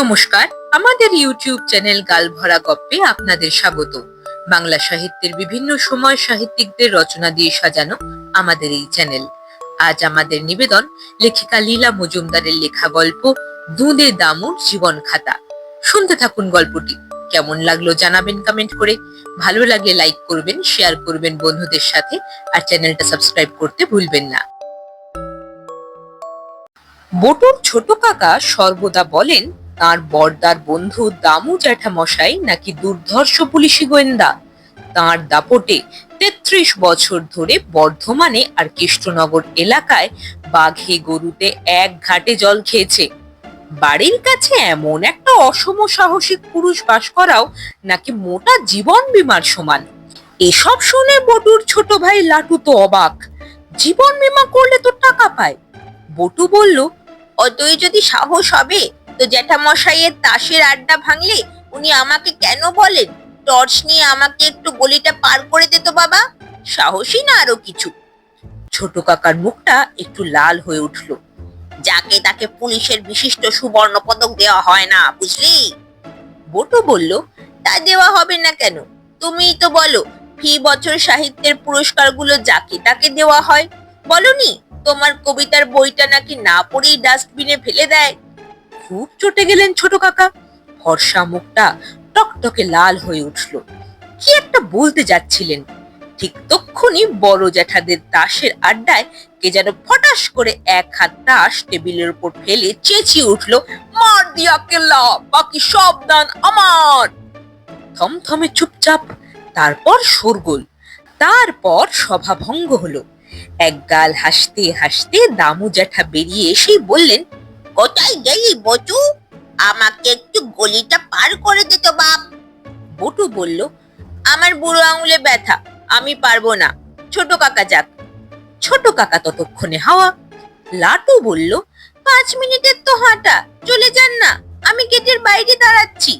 নমস্কার, আমাদের YouTube channel গালভরা গপ্পে আপনাদের স্বাগত। বাংলা সাহিত্যের বিভিন্ন সময় সাহিত্যিকদের রচনা দিয়ে সাজানো আমাদের এই চ্যানেল। আজ আমাদের নিবেদন লেখিকা লীলা মজুমদারের লেখা গল্প দুঁদে দামুর জীবন খাতা। শুনতে থাকুন গল্পটি। কেমন লাগল জানাবেন কমেন্ট করে। ভালো লাগলে লাইক করবেন শেয়ার করবেন বন্ধুদের সাথে, আর চ্যানেলটা সাবস্ক্রাইব করতে ভুলবেন না। বটুর ছোট কাকা সর্বদা বলেন তার বর্দার বন্ধু দামু জ্যাঠামশাই নাকি দুর্ধর্ষ পুলিশি গোয়েন্দা? তার দাপটে তেত্রিশ বছর ধরে বর্ধমানে আর কৃষ্ণনগর এলাকায় বাঘে গরুতে এক ঘাটে জল খেয়েছে। বাড়ির কাছে এমন একটা অসম সাহসিক পুরুষ বাস করাও নাকি মোটা জীবন বিমার সমান? এসব শুনে বটুর ছোট ভাই লাটু তো অবাক। জীবন বিমা করলে তো টাকা পায়। বটু বলল, অতই যদি সাহস হবে তো জ্যাঠামশাইয়ের তাসের আড্ডা ভাঙলে উনি আমাকে কেন বলেন? টর্চ নিয়ে আমাকে একটু গলিটা পার করে দে তো বাবা। সাহসী না আরও কিছু? ছোট কাকার মুখটা একটু লাল হয়ে উঠল। যাকে তাকে পুলিশের বিশিষ্ট সুবর্ণ পদক দেওয়া হয় না, বুঝলি? বটু বলল, তা দেওয়া হবে না কেন? তুমিই তো বলো, ফি বছর সাহিত্যের পুরস্কারগুলো যাকে তাকে দেওয়া হয়। বলনি, তোমার কবিতার বইটা নাকি না পড়েই ডাস্টবিনে ফেলে দেয়? খুব চটে গেলেন ছোট কাকা। ফর্সা মুখটা টকটকে লাল হয়ে উঠল। কি একটা বলতে যাচ্ছিলেন? ঠিক তক্ষুনি বড় জ্যাঠাদের তাসের আড্ডায় কে যেন ফটাস করে এক হাত তাস টেবিলের উপর ফেলে চেঁচিয়ে উঠল, মার দিয়া কেল্লা বাকি সব দান আমার! থমথমে চুপচাপ, তারপর শোরগোল, তারপর সভা ভঙ্গ হলো। এক গাল হাসতে হাসতে দামু জ্যাঠা বেরিয়ে এসেই বললেন কোথায় গেলি বটু আমাকে একটু গলিটা পার করে দে তো বাপ। বটু বলল, আমার বুড়ো আঙুলে ব্যথা, আমি পারব না। ছোট কাকা যাক। ছোট কাকা ততক্ষণে হাওয়া। লাটু বলল, পাঁচ মিনিটের তো হাঁটা, চলে যান না, আমি গেটের বাইরে দাঁড়াচ্ছি।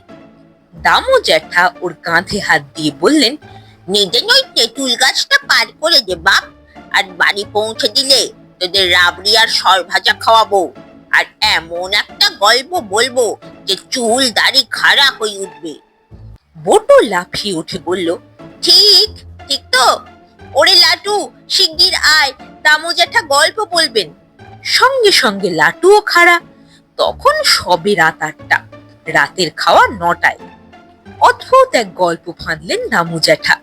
দামু জ্যাঠা ওর কাঁধে হাত দিয়ে বললেন, নিজে নই তেঁতুল গাছটা পার করে দে বাপ, আর বাড়ি পৌঁছে দিলে তোদের রাবড়ি আর সর ভাজা খাওয়াবো। আর এমন একটা গল্প বলব যে চুল দাড়ি খাড়া হয়ে উঠবে। বটু লাফিয়ে উঠে বলল, ঠিক ঠিক তো। ওরে লাটু, শিগগির আয় দামু জ্যাঠা গল্প বলবেন। সঙ্গে সঙ্গে লাটুও খাড়া, তখন সবে রাত আটটা, রাতের খাওয়া নটায়। অদ্ভুত এক গল্প ফাঁদলেন দামু জ্যাঠা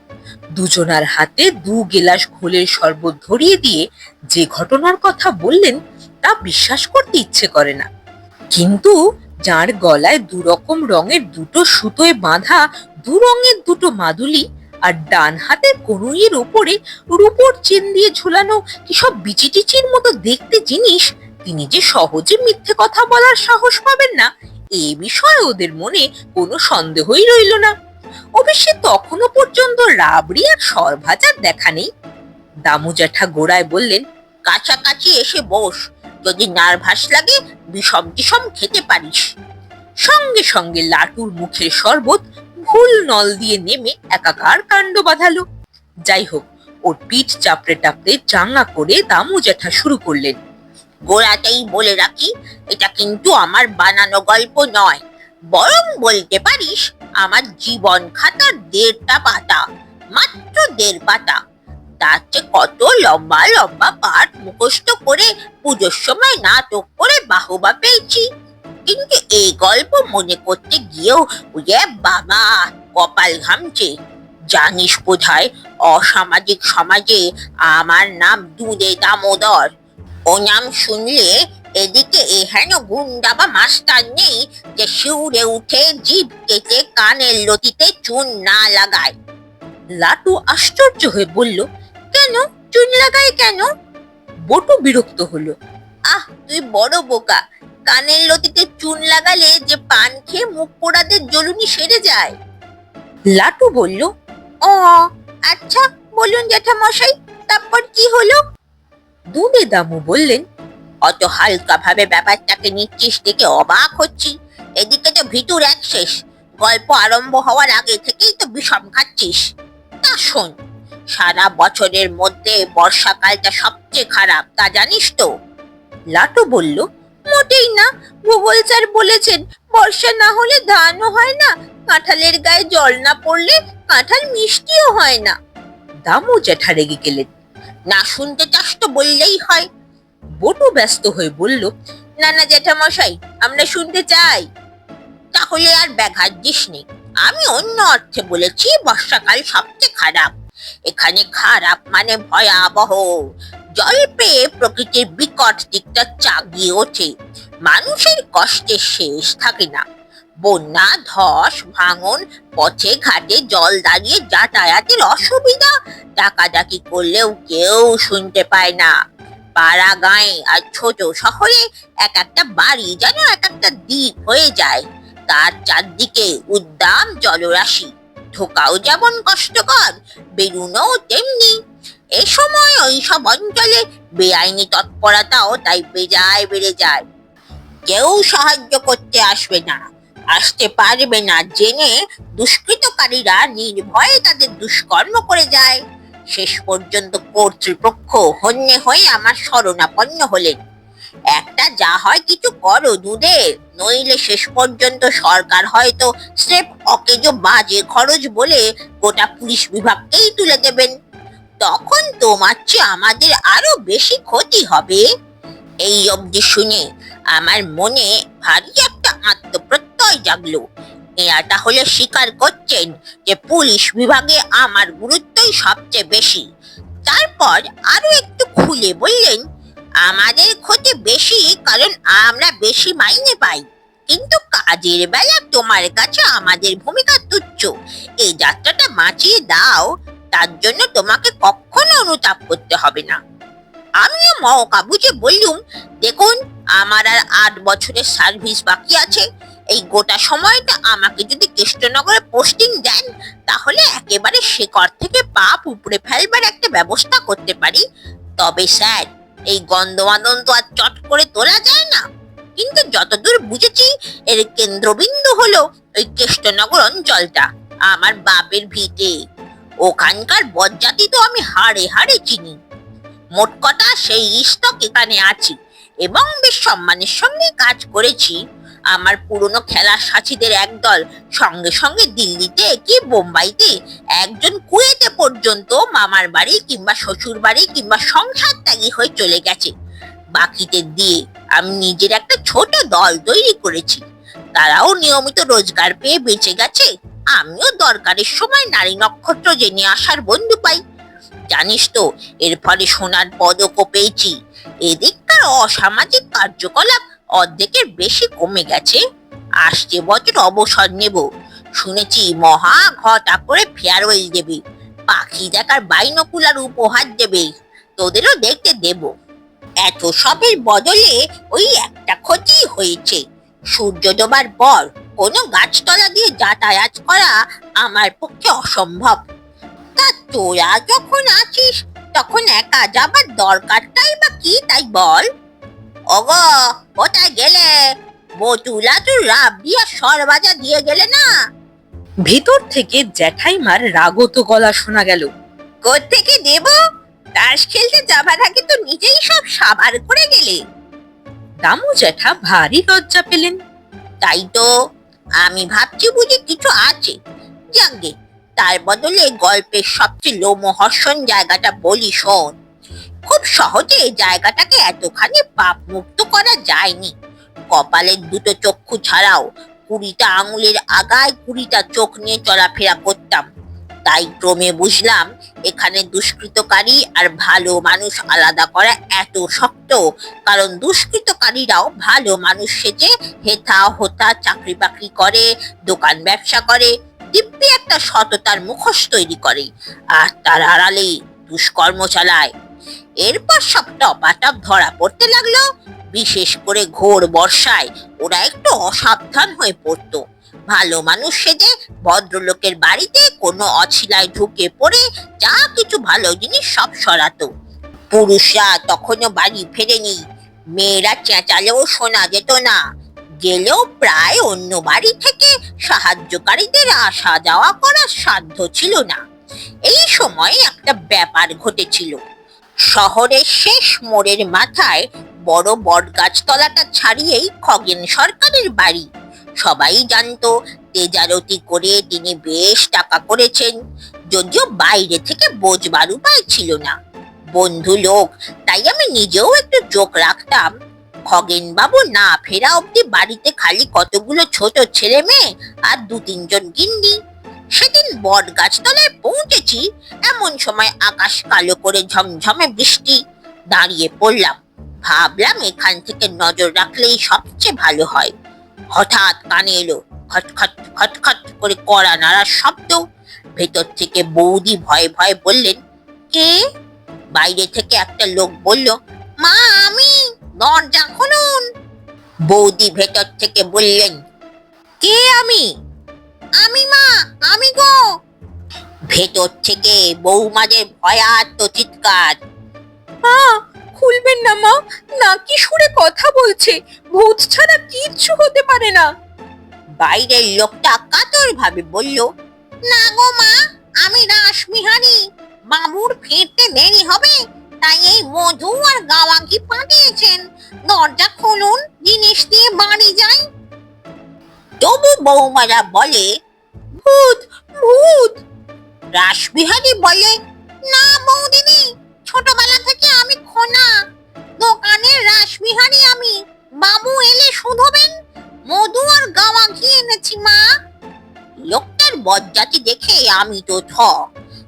দুজনার হাতে দু গেলাস ঘোলের শরবত ধরিয়ে দিয়ে যে ঘটনার কথা বললেন তা বিশ্বাস করতে ইচ্ছে করে না। কিন্তু যার গলায় দুরকম রঙের দুটো সুতোয় বাঁধা দু রঙের দুটো মাদুলি আর ডান হাতের কনুইয়ের ওপরে রূপোর চেন দিয়ে ঝুলানো কি সব বিচিটিচির মতো দেখতে জিনিস, তিনি যে সহজে মিথ্যে কথা বলার সাহস পাবেন না, এ বিষয়ে ওদের মনে কোনো সন্দেহই রইল না। অবশ্যই তখনও পর্যন্ত রাবড়ি আর সরভাজার দেখা নেই। দামু জ্যাঠা গোড়ায় বললেন, কাছাকাছি এসে বস যদি নার্ভাস লাগে, বিষম টিসম খেতে পারিস। সঙ্গে সঙ্গে লাটুর মুখের শরবত ভুল নল দিয়ে নেমে একাকার কাণ্ড বাঁধালো। যাই হোক, ওর পিঠ চাপড়ে টাপড়ে চাঙ্গা করে দামু জ্যাঠা শুরু করলেন। গোড়াতেই বলে রাখি, এটা কিন্তু আমার বানানো গল্প নয়। বরং বলতে পারিস, আমার জীবন খাতার দেড়টা পাতা, মাত্র দেড় পাতা। তার চেয়ে কত লম্বা লম্বা পাঠ মুখস্থ করে পুজোর সময় নাটক করে বাহবা পেয়েছি। কিন্তু এই গল্প মনে করতে গিয়েও ওয়ে বাবা কপাল ঘামছে। জানিস বোধহয় অসামাজিক সমাজে আমার নাম দুধে দামোদর। ও নাম শুনলে এদিকে এহেন গুন্ডা বা মাস্টার নেই যে শিউরে উঠে জিভ কেটে কানের লতিতে চুন না লাগায়। লাটু আশ্চর্য হয়ে বলল কেন? চুন লাগায় কেন? বটু বিরক্ত হলো। আহ তুই বড় বোকা। কানের লতিতে চুন লাগালে যে পান খেয়ে মুখ পোড়াদের জ্বলুনি সেরে যায়। লাটু বলল ও আচ্ছা বলুন জ্যাঠামশাই তারপর কি হলো? দুধে দামু বললেন অত হালকা ভাবে ব্যাপারটাকে নিচ্ছিস দেখে অবাক হচ্ছি। এদিকে তো ভিতুর এক শেষ। গল্প আরম্ভ হওয়ার আগে থেকেই তো বিষম খাচ্ছিস। তা শোন সারা বছরের মধ্যে বর্ষাকালটা সবচেয়ে খারাপ, তা জানিস তো? লাটু বলল, মোটেই না, ভূগোল স্যার বলেছেন, বর্ষা না হলে ধানও হয় না, কাঁঠালের গায়ে জল না পড়লে কাঁঠাল মিষ্টিও হয় না। দামু জ্যাঠা রেগে গেলেন, না শুনতে চাস তো বললেই হয়। বটু ব্যস্ত হয়ে বলল না না জ্যাঠামশাই, আমরা শুনতে চাই। তাহলে আর ব্যাঘাত দিস নেই আমি অন্য অর্থে বলেছি, বর্ষাকাল সবচেয়ে খারাপ। এখানে খারাপ মানে ভয়াবহ। জল পেয়ে প্রকৃতির বিকট দিকটা চাগিয়ে ওঠে। মানুষের কষ্টের শেষ থাকে না। বন্যা, ধস, ভাঙন, পথে ঘাটে জল দাঁড়িয়ে যাতায়াতের অসুবিধা ডাকাডাকি করলেও কেউ শুনতে পায় না। পাড়া গাঁয়ে আর ছোট শহরে এক একটা বাড়ি যেন এক একটা দ্বীপ হয়ে যায়। তার চারদিকে উদ্দাম জলরাশি। ঢোকাও যেমন কষ্টকর বেরুনোও তেমনি। এ সময় ওই সব অঞ্চলে বেআইনি তৎপরতাও তাই বেজায় বেড়ে যায়। কেউ সাহায্য করতে আসবে না, আসতে পারবে না জেনে দুষ্কৃতকারীরা নির্ভয়ে তাদের দুষ্কর্ম করে যায়। শেষ পর্যন্ত কর্তৃপক্ষ হন্যে হয়ে আমার শরণাপন্ন হলেন। একটা যা হয় কিছু করো দুধে নইলে শেষ পর্যন্ত সরকার হয়তো স্রেফ অকেজো বাজে খরচ বলে গোটা পুলিশ বিভাগকেই তুলে দেবেন। তখন তোমার চেয়ে আমাদের আরও বেশি ক্ষতি হবে। এই অবধি শুনে আমার মনে ভারী একটা আত্মপ্রত্যয় জাগলো। এরা তাহলে স্বীকার করছেন যে পুলিশ বিভাগে আমার গুরুত্বই সবচেয়ে বেশি। তারপর আরও একটু খুলে বললেন আমাদের ক্ষতি বেশি, কারণ আমরা বেশি মাইনে পাই। কিন্তু কাজের বেলা তোমার কাছে আমাদের ভূমিকা তুচ্ছ। এই যাত্রাটা বাঁচিয়ে দাও, তার জন্য তোমাকে কখনো অনুতাপ করতে হবে না। আমিও মৌকা বুঝে বললুম, দেখুন, আমার আর আট বছরের সার্ভিস বাকি আছে। এই গোটা সময়টা আমাকে যদি কৃষ্ণনগরে পোস্টিং দেন, তাহলে একেবারে শেকড় থেকে পাপ উপড়ে ফেলবার একটা ব্যবস্থা করতে পারি। তবে স্যার এই গন্ধমাদন তো আর চট করে তোলা যায় না। কিন্তু যতদূর বুঝেছি, এর কেন্দ্রবিন্দু হলো ওই কেষ্টনগর অঞ্চলটা, আমার বাপের ভিটে। ওখানকার বজ্জাতি তো আমি হাড়ে হাড়ে চিনি। মোট কথা সেই ইস্তক এখানে আছি এবং বেশ সম্মানের সঙ্গে কাজ করেছি। আমার পুরনো খেলার সাথীদের একদল সঙ্গে সঙ্গে দিল্লিতে কি বোম্বাইতে একজন কুয়েতে পর্যন্ত মামার বাড়ি কিংবা শ্বশুর বাড়ি কিংবা সংসার ত্যাগী হয়ে চলে গেছে। বাকিদের দিয়ে আমি নিজের একটা ছোট দল তৈরি করেছি। তারাও নিয়মিত রোজগার পেয়ে বেঁচে গেছে। আমিও দরকারের সময় নারী নক্ষত্র জেনে আসার বন্ধু পাই। জানিস তো, এর ফলে সোনার পদকও পেয়েছি। এদিককার অসামাজিক কার্যকলাপ অর্ধেকের বেশি কমে গেছে। আসছে বছর অবসর নেব। শুনেছি মহা ঘটা করে ফেয়ারওয়েল দেবে। পাখি দেখার বাইনকুলার উপহার দেবে। তোদেরও দেখতে দেব। এত সবের বদলে ওই একটা ক্ষতি হয়েছে। সূর্য ডোবার পর কোনো গাছতলা দিয়ে যাতায়াত করা আমার পক্ষে অসম্ভব। তা তোরা যখন আছিস, তখন একা যাবার দরকারটাই বা কি তাই বল? ওগো কোথায় গেলে? বতুলা তো রাব দিয়া সরবাজা দিয়ে গেলে না? ভেতর থেকে জ্যাঠাইমার রাগত গলা শোনা গেল। থেকে দেব? তাস খেলতে যাবার আগে তো নিজেই সব সাবার করে গেলে। দামু জ্যাঠা ভারী লজ্জা পেলেন। তাই তো আমি ভাবছি বুঝি কিছু আছে। যাকে তার বদলে গল্পের সবচেয়ে লোমহর্ষণ জায়গাটা বলি শোন। খুব সহজে এই জায়গাটাকে এতখানি পাপ মুক্ত করা যায়নি। কপালের দুটো চক্ষু ছাড়াও কুড়িটা আঙুলের আগায় কুড়িটা চোখ নিয়ে চলাফেরা করতাম। তাই ক্রমে বুঝলাম, এখানে দুষ্কৃতকারী আর ভালো মানুষ আলাদা করা এত শক্ত, কারণ দুষ্কৃতকারীরাও ভালো মানুষ সেজে হেথা হোতা চাকরি বাকরি করে, দোকান ব্যবসা করে, দিব্যি একটা সততার মুখোশ তৈরি করে। আর তার আড়ালে দুষ্কর্ম চালায়। এরপর সব টপাটপ ধরা পড়তে লাগল। বিশেষ করে ঘোর বর্ষায় ওরা একটু অসাবধান হয়ে পড়তো। ভালো মানুষ সেজে ভদ্রলোকের বাড়িতে কোনো অছিলায় ঢুকে পড়ে যা কিছু ভালো জিনিস সব সরাতো। পুরুষরা তখনও বাড়ি ফেরেনি। মেয়েরা চেঁচালেও শোনা যেত না। গেলেও প্রায় অন্য বাড়ি থেকে সাহায্যকারীদের আসা যাওয়া করার সাধ্য ছিল না। এই সময় একটা ব্যাপার ঘটেছিল। শহরের শেষ মোড়ের মাথায় বড় বট গাছতলাটা ছাড়িয়েই খগেন সরকারের বাড়ি। সবাই জানতো, তেজারতি করে তিনি বেশ টাকা করেছেন। যদিও বাইরে থেকে বোঝবার উপায় ছিল না। বন্ধু লোক, তাই আমি নিজেও একটু চোখ রাখতাম। খগেন বাবু না ফেরা অব্দি বাড়িতে খালি কতগুলো ছোট ছেলে মেয়ে আর দু তিনজন গিন্নি। সেদিন বট গাছতলায় পৌঁছেছি, এমন সময় আকাশ কালো করে ঝমঝমে বৃষ্টি দাঁড়িয়ে পড়লাম। ভাবলাম এখান থেকে নজর রাখলেই সবচেয়ে ভালো হয়। হঠাৎ কানে এলো খটখট খটখট করে কড়া নাড়ার শব্দ। ভেতর থেকে বৌদি ভয়ে ভয়ে বললেন, কে? বাইরে থেকে একটা লোক বলল, মা, আমি, দরজা খুলুন। বৌদি ভেতর থেকে বললেন, কে আমি? আমি মা আমি গো। ভেতর থেকে বৌমাদের ভয়ার্ত চিৎকার। খুলবেন না মা নাকি সুরে কথা বলছে ভূত ছাড়া কিচ্ছু হতে পারে না। বাইরের লোকটা কাতর ভাবে বলল না গো মা আমি রাসমিহারি বাবুর ফিরতে দেরি হবে তাই এই মধু আর গাওয়াঙ্কি পাঠিয়েছেন। দরজা খুলুন জিনিস দিয়ে বাড়ি যাই। তবু বৌমারা বলে ভূত ভূত। রাসবিহারী বলে, না বৌদিদি ছোটবেলা থেকে আমি খোনা। দোকানের রাসবিহারী আমি। বাবু এলে শুধবেন, মধু আর গাওয়া ঘি এনেছি মা। লোকটার বজ্জাতি দেখে আমি তো থ।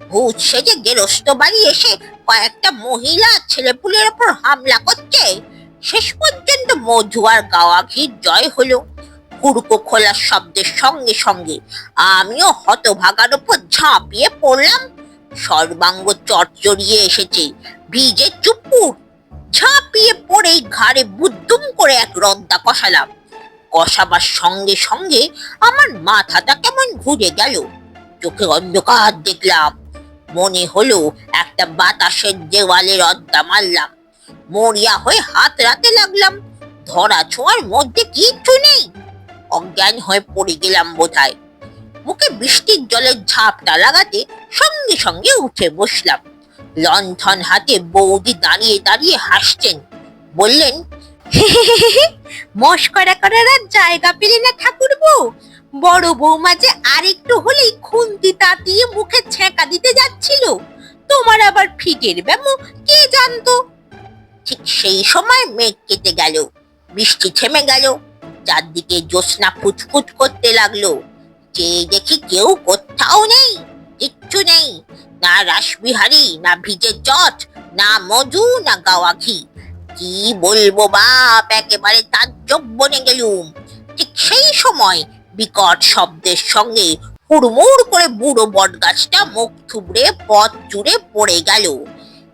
ভূত সেজে গেরস্ত বাড়ি এসে কয়েকটা মহিলা ছেলেপুলের ওপর হামলা করছে, শেষ পর্যন্ত মধু আর গাওয়া ঘির জয় হলো। হুড়কো খোলার শব্দের সঙ্গে সঙ্গে আমিও হতভাগার উপর ঝাঁপিয়ে পড়লাম। সর্বাঙ্গ চটচড়িয়ে এসেছে ভিজে চুপুর ঝাঁপিয়ে পড়েই ঘাড়ে বুদ্দুম করে এক রদ্দা কষালাম। কষাবার সঙ্গে সঙ্গে আমার মাথাটা কেমন ঘুরে গেল। চোখে অন্ধকার দেখলাম। মনে হলো একটা বাতাসের দেওয়ালে রদ্দা মারলাম। মরিয়া হয়ে হাত রাতে লাগলাম। ধরা ছোঁয়ার মধ্যে কিচ্ছু নেই। অজ্ঞান হয়ে পড়ে গেলাম বোধহয়। মুখে বৃষ্টির জলের ঝাপটা লাগাতে সঙ্গে সঙ্গে উঠে বসলাম। লণ্ঠন হাতে বৌদি দাঁড়িয়ে দাঁড়িয়ে হাসছেন। বললেন মস্করা করার আর জায়গা পেলে না ঠাকুরবো বড় বৌমা যে আরেকটু হলেই খুন্তি তাতিয়ে মুখে ছেঁকা দিতে যাচ্ছিল। তোমার আবার ফিটের ব্যামো, কে জানতো? ঠিক সেই সময় মেঘ কেটে গেল। বৃষ্টি থেমে গেল। চারদিকে জ্যোৎস্না ফুটফুট করতে লাগল। যে দেখি কেউ কোথাও নেই, কিচ্ছু নেই। না রাসবিহারী, না ভিজে চট, না মধু, না গাওয়া ঘি কি বলব বাপ, একেবারে তাজ্জব বনে গেলুম ঠিক সেই সময় বিকট শব্দের সঙ্গে হুড়মুড় করে বুড়ো বট গাছটা মুখ থুবড়ে, পথ জুড়ে পড়ে গেল।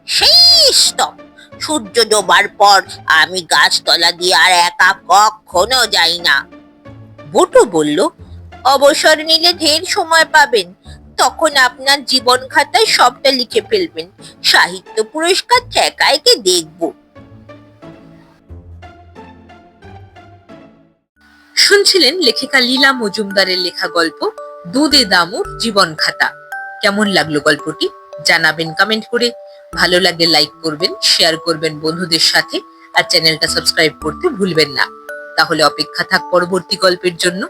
সেই স্তব সূর্য ডোবার পর আমি গাছতলা দিয়ে আর একা কখনো যাই না। বুটু বলল, অবসর নিলে ঢের সময় পাবেন। তখন আপনার জীবন খাতায় সবটা লিখে ফেলবেন। সাহিত্য পুরস্কার ঠেকায়কে দেখব। শুনছিলেন লেখিকা লীলা মজুমদারের লেখা গল্প, দুধে দামুর জীবন খাতা। কেমন লাগল গল্পটি? জানাবেন কমেন্ট করে। ভালো লাগলে লাইক করবেন শেয়ার করবেন বন্ধুদের সাথে, আর চ্যানেলটা সাবস্ক্রাইব করতে ভুলবেন না। তাহলে অপেক্ষা থাক পরবর্তী গল্পের জন্য।